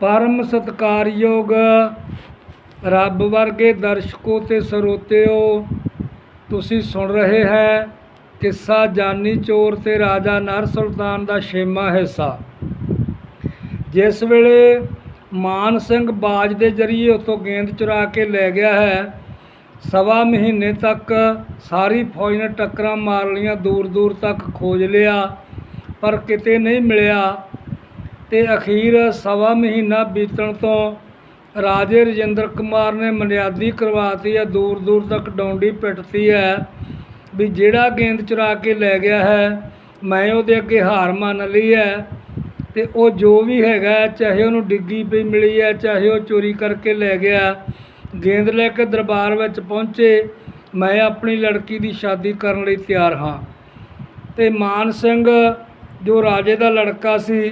ਪਰਮ ਸਤਕਾਰਯੋਗ ਰੱਬ ਵਰਗੇ ਦਰਸ਼ਕੋ ਤੇ ਸਰੋਤਿਓ, ਤੁਸੀਂ ਸੁਣ ਰਹੇ ਹੈ ਕਿੱਸਾ ਜਾਨੀ ਚੋਰ ਤੇ ਰਾਜਾ ਨਰ ਸੁਲਤਾਨ ਦਾ ਛੇਵਾਂ ਹਿੱਸਾ। ਜਿਸ ਵੇਲੇ ਮਾਨ ਸਿੰਘ ਬਾਜ ਦੇ ਜਰੀਏ ਉਤੋਂ ਗੇਂਦ ਚੁਰਾ ਕੇ ਲੈ ਗਿਆ ਹੈ, ਸਵਾ ਮਹੀਨੇ ਤੱਕ ਸਾਰੀ ਫੌਜ ਨੇ ਟੱਕਰਾਂ ਮਾਰ ਲਈਆਂ ਦੂਰ ਦੂਰ ਤੱਕ ਖੋਜ ਲਿਆ, ਪਰ ਕਿਤੇ ਨਹੀਂ ਮਿਲਿਆ। ਤੇ ਅਖੀਰ ਸਵਾ ਮਹੀਨਾ ਬੀਤਣ ਤੋਂ ਰਾਜੇ ਰਜਿੰਦਰ ਕੁਮਾਰ ਨੇ ਮਨਿਆਦੀ ਕਰਵਾਤੀ ਹੈ। ਦੂਰ ਦੂਰ ਤੱਕ ਡੌਂਡੀ ਪਿੱਟਤੀ ਹੈ ਵੀ ਜਿਹੜਾ ਗੇਂਦ ਚੁਰਾ ਕੇ ਲੈ ਗਿਆ ਹੈ, ਮੈਂ ਉਹਦੇ ਅੱਗੇ ਹਾਰ ਮੰਨ ਲਈ ਹੈ ਤੇ ਉਹ ਜੋ ਵੀ ਹੈਗਾ ਚਾਹੇ ਉਹਨੂੰ ਡਿੱਗੀ ਪਈ ਮਿਲੀ ਹੈ, ਚਾਹੇ ਉਹ ਚੋਰੀ ਕਰਕੇ ਲੈ ਗਿਆ, ਗੇਂਦ ਲੈ ਕੇ ਦਰਬਾਰ ਵਿੱਚ ਪਹੁੰਚੇ, ਮੈਂ ਆਪਣੀ ਲੜਕੀ ਦੀ ਸ਼ਾਦੀ ਕਰਨ ਲਈ ਤਿਆਰ ਹਾਂ। ਤੇ ਮਾਨ ਸਿੰਘ, ਜੋ ਰਾਜੇ ਦਾ ਲੜਕਾ ਸੀ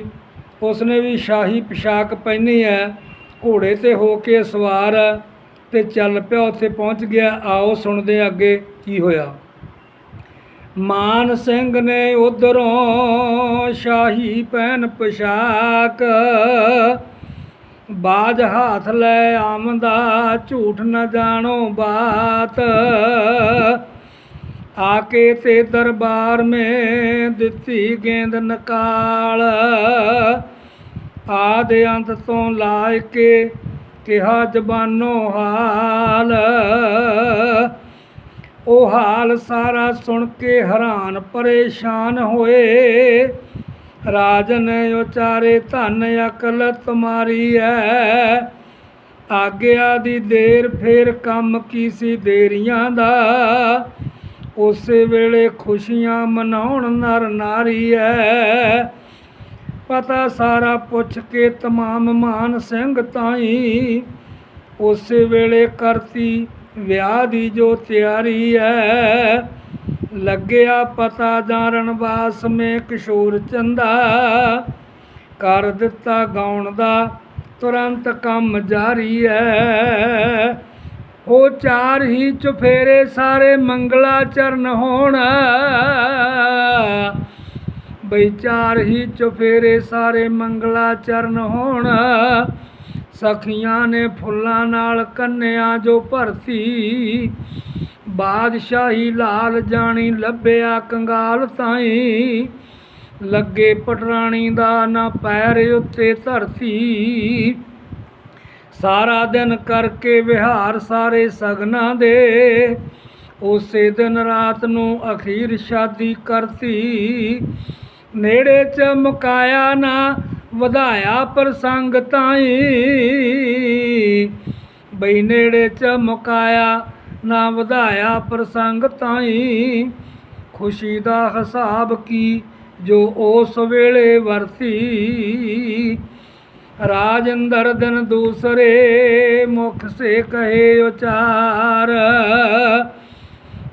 ਉਸਨੇ ਵੀ ਸ਼ਾਹੀ ਪੋਸ਼ਾਕ ਪਹਿਨੀ ਹੈ। ਘੋੜੇ ਤੇ ਹੋ ਕੇ ਸਵਾਰ ਤੇ ਚੱਲ ਪਿਆ, ਉੱਥੇ ਪਹੁੰਚ ਗਿਆ। ਆਓ ਸੁਣਦੇ ਅੱਗੇ ਕੀ ਹੋਇਆ। ਮਾਨ ਸਿੰਘ ਨੇ ਉਧਰੋਂ ਸ਼ਾਹੀ ਪਹਿਨ ਪੋਸ਼ਾਕ ਬਾਜ ਹੱਥ ਲੈ ਆਮਦਾ ਝੂਠ ਨਾ ਜਾਣੋ ਬਾਤ। ਆਕੇ ਤੇ ਦਰਬਾਰ ਮੇ ਦਿੱਤੀ ਗੇਂਦ ਨਕਾਲ। ਆਦ ਅੰਤ ਤੋਂ ਲਾਇ ਕੇ ਕਿਹਾ ਜ਼ਬਾਨੋ ਹਾਲ। ਉਹ ਹਾਲ ਸਾਰਾ ਸੁਣ ਕੇ ਹੈਰਾਨ ਪਰੇਸ਼ਾਨ ਹੋਏ। ਰਾਜਨ ਉਚਾਰੇ ਧਨ ਅਕਲ ਤੁਮਾਰੀ ਐ ਆਗਿਆ ਦੀ ਦੇਰ ਫੇਰ ਕੰਮ ਕੀ ਸੀ ਦੇਰੀਆਂ ਦਾ। ਉਸੇ ਵੇਲੇ ਖੁਸ਼ੀਆਂ ਮਨਾਉਣ ਨਰ ਨਾਰੀ ਐ। ਪਤਾ ਸਾਰਾ ਪੁੱਛ ਕੇ ਤਮਾਮ ਮਾਨ ਸਿੰਘ ਤਾਈ। ਉਸੇ ਵੇਲੇ ਕਰਤੀ ਵਿਆਹ ਦੀ ਜੋ ਤਿਆਰੀ ਐ। ਲੱਗਿਆ ਪਤਾ ਜਾਰਨ ਵਾਸ ਮੇ ਕਿਸ਼ੋਰ ਚੰਦਾ। ਕਰ ਦਿੱਤਾ ਗਾਉਣ ਦਾ ਤੁਰੰਤ ਕੰਮ ਜਾਰੀ ਐ। ਉਹ ਚਾਰ ਹੀ ਚੁਫੇਰੇ ਸਾਰੇ ਮੰਗਲਾ ਚਰਨ ਹੋਣ। ਬਈ ਚਾਰ ਹੀ ਚੁਫੇਰੇ ਸਾਰੇ ਮੰਗਲਾ ਚਰਨ ਹੋਣ। ਸਖੀਆਂ ਨੇ ਫੁੱਲਾਂ ਨਾਲ ਕੰਨਿਆ ਜੋ ਭਰਤੀ। ਬਾਦਸ਼ਾਹੀ ਲਾਲ ਜਾਣੀ ਲੱਭਿਆ ਕੰਗਾਲ ਤਾਈ। ਲੱਗੇ ਪਟਰਾਣੀ ਦਾ ਨਾ ਪੈਰ ਉੱਤੇ ਧਰਤੀ। ਸਾਰਾ ਦਿਨ ਕਰਕੇ ਵਿਹਾਰ ਸਾਰੇ ਸਗਨਾਂ ਦੇ। ਉਸੇ ਦਿਨ ਰਾਤ ਨੂੰ ਅਖੀਰ ਸ਼ਾਦੀ ਕਰਤੀ। ਨੇੜੇ ਚ ਮੁਕਾਇਆ ਨਾ, ਵਧਾਇਆ ਪ੍ਰਸੰਗ ਤਾਈ। ਬਈ ਨੇੜੇ ਚ ਮੁਕਾਇਆ ਨਾ, ਵਧਾਇਆ ਪ੍ਰਸੰਗ ਤਾਈ। ਖੁਸ਼ੀ ਦਾ ਹਿਸਾਬ ਕੀ, ਜੋ ਉਸ ਵੇਲੇ ਵਰਤੀ। ਰਾਜਿੰਦਰ ਦਿਨ ਦੂਸਰੇ, ਮੁਖ ਸੇ ਕਹੇ ਉਚਾਰ।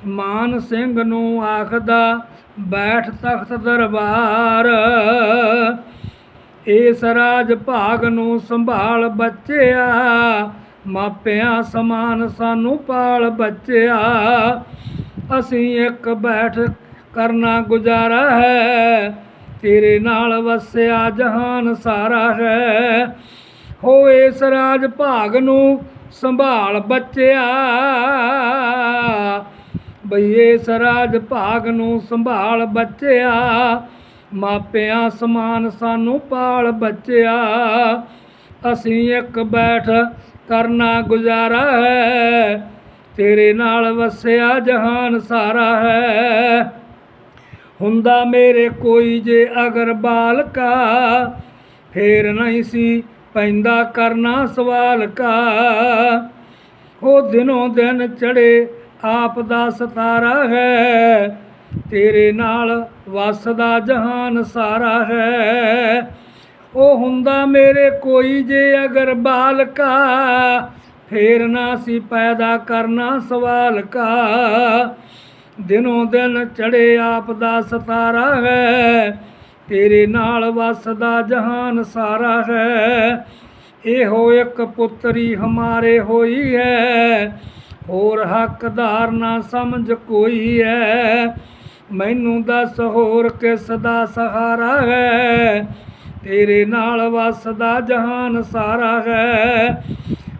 ਮਾਨ ਸਿੰਘ ਨੂੰ ਆਖਦਾ, ਬੈਠ ਤਖਤ ਦਰਬਾਰ। ਇਸ ਰਾਜ ਭਾਗ ਨੂੰ ਸੰਭਾਲ ਬੱਚਿਆ, ਮਾਪਿਆਂ ਸਮਾਨ ਸਾਨੂੰ ਪਾਲ ਬੱਚਿਆ। ਅਸੀਂ ਇੱਕ ਬੈਠ ਕਰਨਾ ਗੁਜ਼ਾਰਾ ਹੈ ਤੇਰੇ ਨਾਲ ਵਸਿਆ ਜਹਾਨ ਸਾਰਾ ਹੈ। ਹੋ ਇਸ ਰਾਜ ਭਾਗ ਨੂੰ ਸੰਭਾਲ ਬੱਚਿਆ। ਬਈ ਇਸ ਰਾਜ ਭਾਗ ਨੂੰ ਸੰਭਾਲ ਬੱਚਿਆ। ਮਾਪਿਆਂ ਸਮਾਨ ਸਾਨੂੰ ਪਾਲ ਬੱਚਿਆ। ਅਸੀਂ ਇੱਕ ਬੈਠ ਕਰਨਾ ਗੁਜ਼ਾਰਾ ਹੈ। ਤੇਰੇ ਨਾਲ ਵਸਿਆ ਜਹਾਨ ਸਾਰਾ ਹੈ। ਹੁੰਦਾ ਮੇਰੇ ਕੋਈ ਜੇ ਅਗਰ ਬਾਲਕਾ, ਫੇਰ ਨਹੀਂ ਸੀ ਪੈਂਦਾ ਕਰਨਾ ਸਵਾਲ ਕਾ ਉਹ ਦਿਨੋਂ ਦਿਨ ਚੜੇ ਆਪ ਦਾ ਸਤਾਰਾ ਹੈ, ਤੇਰੇ ਨਾਲ ਵਸਦਾ ਜਹਾਨ ਸਾਰਾ ਹੈ। ਉਹ ਹੁੰਦਾ ਮੇਰੇ ਕੋਈ ਜੇ ਅਗਰ ਬਾਲਕਾ, ਫੇਰ ਨਾ ਸੀ ਪੈਦਾ ਕਰਨਾ ਸਵਾਲ ਕਾ ਦਿਨੋਂ ਦਿਨ ਚੜੇ ਆਪ ਦਾ ਸਤਾਰਾ ਹੈ, ਤੇਰੇ ਨਾਲ ਵਸਦਾ ਜਹਾਨ ਸਾਰਾ ਹੈ। ਇਹੋ ਇੱਕ ਪੁੱਤਰੀ ਹਮਾਰੇ ਹੋਈ ਹੈ, ਹੋਰ ਹੱਕਦਾਰ ਨਾ ਸਮਝ ਕੋਈ ਹੈ। ਮੈਨੂੰ ਦੱਸ ਹੋਰ ਕਿਸ ਦਾ ਸਹਾਰਾ ਹੈ, ਤੇਰੇ ਨਾਲ ਵਸਦਾ ਜਹਾਨ ਸਾਰਾ ਹੈ।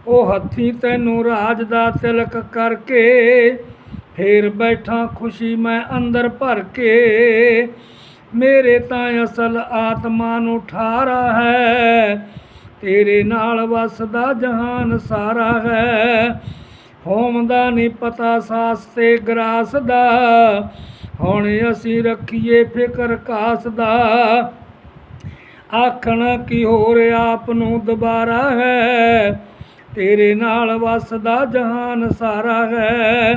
ਉਹ ਹੱਥੀ ਤੈਨੂੰ ਰਾਜ ਦਾ ਤਿਲਕ ਕਰਕੇ ਫੇਰ ਬੈਠਾ ਖੁਸ਼ੀ ਮੈਂ ਅੰਦਰ ਭਰ ਕੇ। ਮੇਰੇ ਤਾਂ ਅਸਲ ਆਤਮਾ ਨੂੰ ਠਾਰਾ ਹੈ। ਤੇਰੇ ਨਾਲ ਵਸਦਾ ਜਹਾਨ ਸਾਰਾ ਹੈ। ਹੋਮ ਦਾ ਨਹੀਂ ਪਤਾ ਸਾਸ ਤੇ ਗਰਾਸ ਦਾ। ਹੁਣ ਅਸੀਂ ਰੱਖੀਏ ਫਿਕਰ ਕਾਸ ਦਾ। ਆਖਣ ਕੀ ਹੋਰ ਆਪ ਨੂੰ ਦੁਬਾਰਾ ਹੈ। ਤੇਰੇ ਨਾਲ ਵਸਦਾ ਜਹਾਨ ਸਾਰਾ ਹੈ।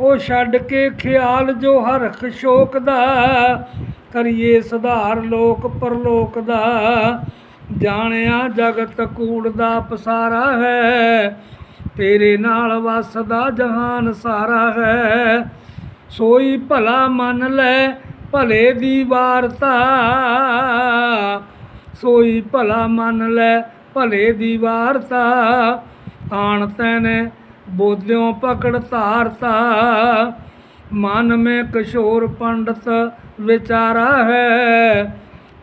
ਉਹ ਛੱਡ ਕੇ ਖਿਆਲ ਜੋ ਹਰਖ ਸ਼ੋਕ ਦਾ, ਕਰੀਏ ਸੁਧਾਰ ਲੋਕ ਪਰਲੋਕ ਦਾ। ਜਾਣਿਆ ਜਗਤ ਕੂੜ ਦਾ ਪਸਾਰਾ ਹੈ, ਤੇਰੇ ਨਾਲ ਵਸਦਾ ਜਹਾਨ ਸਾਰਾ ਹੈ। ਸੋਈ ਭਲਾ ਮੰਨ ਲੈ ਭਲੇ ਦੀ ਵਾਰਤਾ, ਸੋਈ ਭਲਾ ਮੰਨ ਲੈ ਭਲੇ ਦੀ ਵਾਰਤਾ। ਆਣ ਤੈਨੇ ਬੋਧਿਓ ਪਕੜ ਧਾਰਤਾ। ਮਨ ਮੇ ਕਿਸ਼ੋਰ ਪੰਡਤ ਵਿਚਾਰਾ ਹੈ।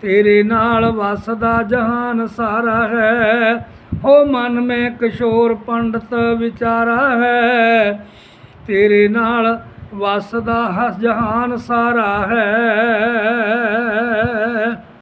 ਤੇਰੇ ਨਾਲ ਵਸਦਾ ਜਹਾਨ ਸਾਰਾ ਹੈ। ਹੋ ਮਨ ਮੇ ਕਿਸ਼ੋਰ ਪੰਡਤ ਵਿਚਾਰਾ ਹੈ। ਤੇਰੇ ਨਾਲ ਵਸਦਾ ਹ ਜਹਾਨ ਸਾਰਾ ਹੈ।